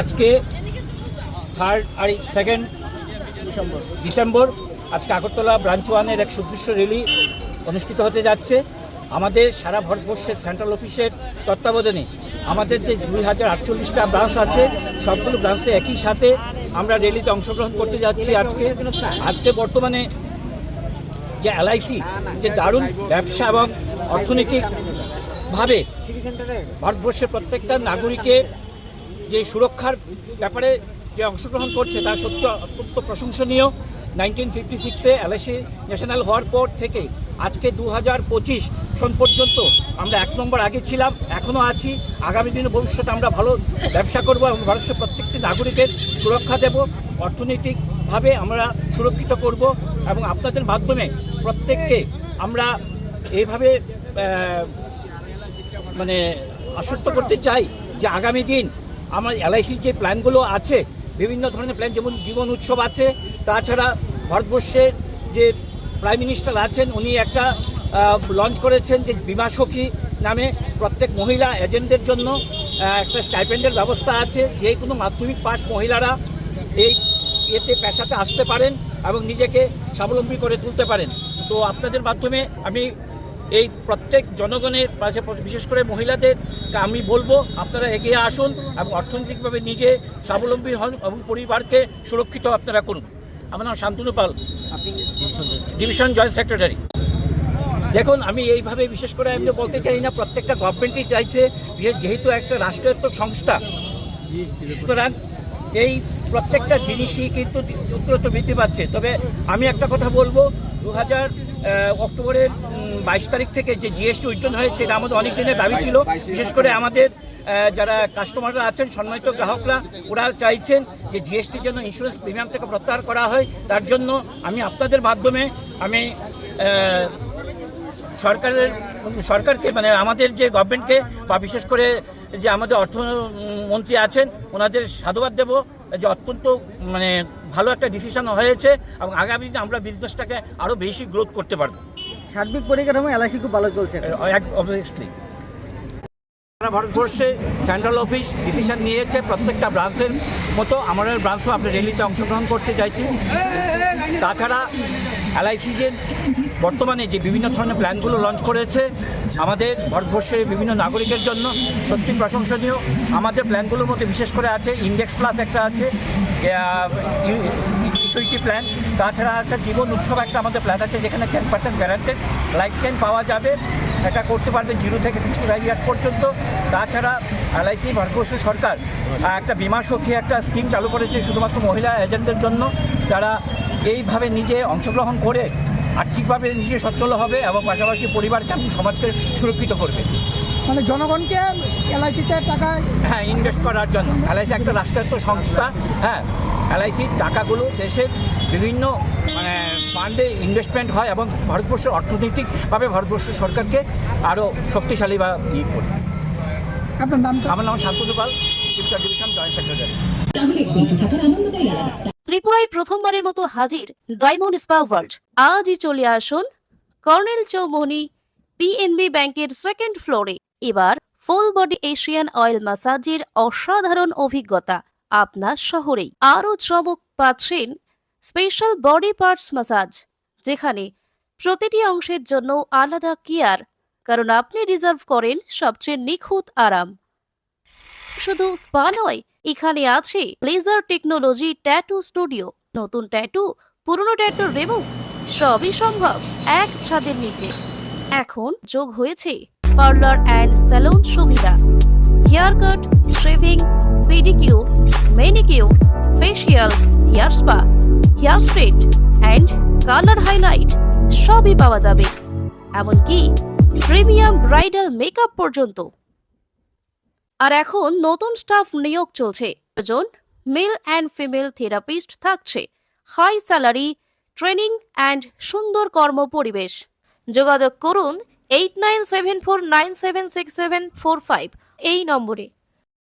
আজকে থার্ড আর second December আজকে Agartala branch ওয়ানের এক সুদৃশ্য র্যালি অনুষ্ঠিত হতে যাচ্ছে। আমাদের সারা ভারতবর্ষের সেন্ট্রাল অফিসের তত্ত্বাবধানে আমাদের যে দুই হাজার আটচল্লিশটা ব্রাঞ্চ আছে, সবগুলো ব্রাঞ্চে একই সাথে আমরা র্যালিতে অংশগ্রহণ করতে যাচ্ছি আজকে। আজকে বর্তমানে যে এলআইসি যে দারুণ ব্যবসা এবং অর্থনৈতিকভাবে সেন্টারে ভারতবর্ষের প্রত্যেকটা নাগরিকের যে সুরক্ষার ব্যাপারে যে অংশগ্রহণ করছে তা সত্য অত্যন্ত প্রশংসনীয়। নাইনটিন ফিফটি সিক্সে এলআইসি ন্যাশনাল হওয়ার পর থেকে আজকে দু হাজার পঁচিশ সন পর্যন্ত আমরা এক নম্বর আগে ছিলাম এখনও আছি। আগামী দিনে ভবিষ্যতে আমরা ভালো ব্যবসা করব এবং ভারতের প্রত্যেকটি নাগরিকের সুরক্ষা দেব। অর্থনৈতিকভাবে আমরা সুরক্ষিত করব এবং আপনাদের মাধ্যমে প্রত্যেককে আমরা এইভাবে মানে আশ্বস্ত করতে চাই যে আগামী দিন আমার এলআইসির যে প্ল্যানগুলো আছে, বিভিন্ন ধরনের প্ল্যান, যেমন জীবন উৎসব আছে, তাছাড়া ভারতবর্ষের যে প্রাইম মিনিস্টার আছেন, উনি একটা লঞ্চ করেছেন যে বিমা সখী নামে প্রত্যেক মহিলা এজেন্টদের জন্য একটা স্টাইপেন্ডের ব্যবস্থা আছে, যে কোনো মাধ্যমিক পাস মহিলারা এই এতে পেশাতে আসতে পারেন এবং নিজেকে স্বাবলম্বী করে তুলতে পারেন। তো আপনাদের মাধ্যমে আমি এই প্রত্যেক জনগণের বিশেষ করে মহিলাদের আমি বলব আপনারা এগিয়ে আসুন এবং অর্থনৈতিকভাবে নিজে স্বাবলম্বী হন এবং পরিবারকে সুরক্ষিত আপনারা করুন। আমার নাম Shantanu Pal. Division joint secretary দেখুন আমি এইভাবে বিশেষ করে আমি বলতে চাই না প্রত্যেকটা গভর্নমেন্টই চাইছে যেহেতু একটা রাষ্ট্রায়ত্ত সংস্থা। সুতরাং এই প্রত্যেকটা জিনিসই কিন্তু উত্তরোত্তর বৃদ্ধি পাচ্ছে। তবে আমি একটা কথা বলব দু হাজার অক্টোবরের বাইশ তারিখ থেকে যে জিএসটি উজ্জ্বল হয়েছে, এটা আমাদের অনেক দিনের দাবি ছিল। বিশেষ করে আমাদের যারা কাস্টমাররা আছেন, সম্মানিত গ্রাহকরা, ওরা চাইছেন যে জিএসটির জন্য ইন্স্যুরেন্স প্রিমিয়াম থেকে প্রত্যাহার করা হয়। তার জন্য আমি আপনাদের মাধ্যমে, আমি সরকারের, সরকারকে মানে আমাদের যে গভর্নমেন্টকে বা বিশেষ করে যে আমাদের অর্থমন্ত্রী আছেন, ওনাদের সাধুবাদ দেব যে অত্যন্ত মানে ভালো একটা ডিসিশন হয়েছে এবং আগামী দিনে আমরা বিজনেসটাকে আরও বেশি গ্রোথ করতে পারব। সার্বিক পরিকাঠামো এলআইসি খুব ভালো চলছে অবভিয়াসলি সারা ভারতবর্ষে সেন্ট্রাল অফিস ডিসিশন নিয়েছে প্রত্যেকটা ব্রাঞ্চের মতো। আমাদের ব্রাঞ্চও আপনি র্যালিতে অংশগ্রহণ করতে চাইছি। তাছাড়া এলআইসি যে বর্তমানে যে বিভিন্ন ধরনের প্ল্যানগুলো লঞ্চ করেছে আমাদের ভারতবর্ষের বিভিন্ন নাগরিকের জন্য সত্যি প্রশংসনীয়। আমাদের প্ল্যানগুলোর মধ্যে বিশেষ করে আছে ইন্ডেক্স প্লাস একটা আছে। প্ল্যান তাছাড়া আছে জীবন উৎসব একটা আমাদের প্ল্যান আছে যেখানে ten percent guaranteed life time পাওয়া যাবে। এটা করতে পারবে জিরো থেকে সিক্সটি ফাইভ ইয়ার্স পর্যন্ত। তাছাড়া এলআইসি ভারতবর্ষ সরকার একটা বিমা সখী একটা স্কিম চালু করেছে শুধুমাত্র মহিলা এজেন্টদের জন্য। যারা এইভাবে নিজে অংশগ্রহণ করে আর্থিকভাবে নিজে সচ্ছল হবে এবং পাশাপাশি পরিবারকে এবং সমাজকে সুরক্ষিত করবে। মানে জনগণকে এলআইসিতে টাকা হ্যাঁ ইনভেস্ট করার জন্য। এলআইসি একটা রাষ্ট্রায়ত্ত সংস্থা। হ্যাঁ এলআইসির টাকাগুলো দেশের বিভিন্ন মানে ফান্ডে ইনভেস্টমেন্ট হয় এবং ভারতবর্ষের অর্থনৈতিকভাবে ভারতবর্ষ সরকারকে আরও শক্তিশালী বা ইয়ে করে। আপনার নামটা? আমার নাম Shantanu Pal Shibchar division joint secretary ত্রিপুরায় প্রথমবারের মতো হাজির ডায়মন্ড স্পা ওয়ার্ল্ড। আজই চলে আসুন কর্নেল চৌমনি পিএনবি ব্যাংকের সেকেন্ড ফ্লোরে এবার ফুল বডি এশিয়ান অয়েল ম্যাসাজের অসাধারণ অভিজ্ঞতা আপনার শহরেই। আরও চমক পাচ্ছেন স্পেশাল বডি পার্টস ম্যাসাজ যেখানে প্রতিটি অংশের জন্য আলাদা কেয়ার, কারণ আপনি রিজার্ভ করেন সবচেয়ে নিখুঁত আরাম। শুধু স্পা নয়, এখানে আছে লেজার টেকনোলজি ট্যাটু স্টুডিও, নতুন ট্যাটু, পুরনো ট্যাটু রিমুভ, সবই সম্ভব এক ছাদের নিচে। এখন যোগ হয়েছে পার্লার অ্যান্ড স্যালুন সুবিধা। Haircut, shaving, pedicure, manicure facial hair spa. Hair straight and colour highlight সবই পাওয়া যাবে। এমনকি প্রিমিয়াম ব্রাইডাল মেকআপ পর্যন্ত। আর এখন নতুন স্টাফ নিয়োগ চলছে। প্রয়োজন মেল অ্যান্ড ফিমেল থেরাপিস্ট থাকছে। হাই স্যালারি ট্রেনিং অ্যান্ড সুন্দর কর্ম পরিবেশ। যোগাযোগ করুন eight nine seven four nine seven six seven four five এই নম্বরে।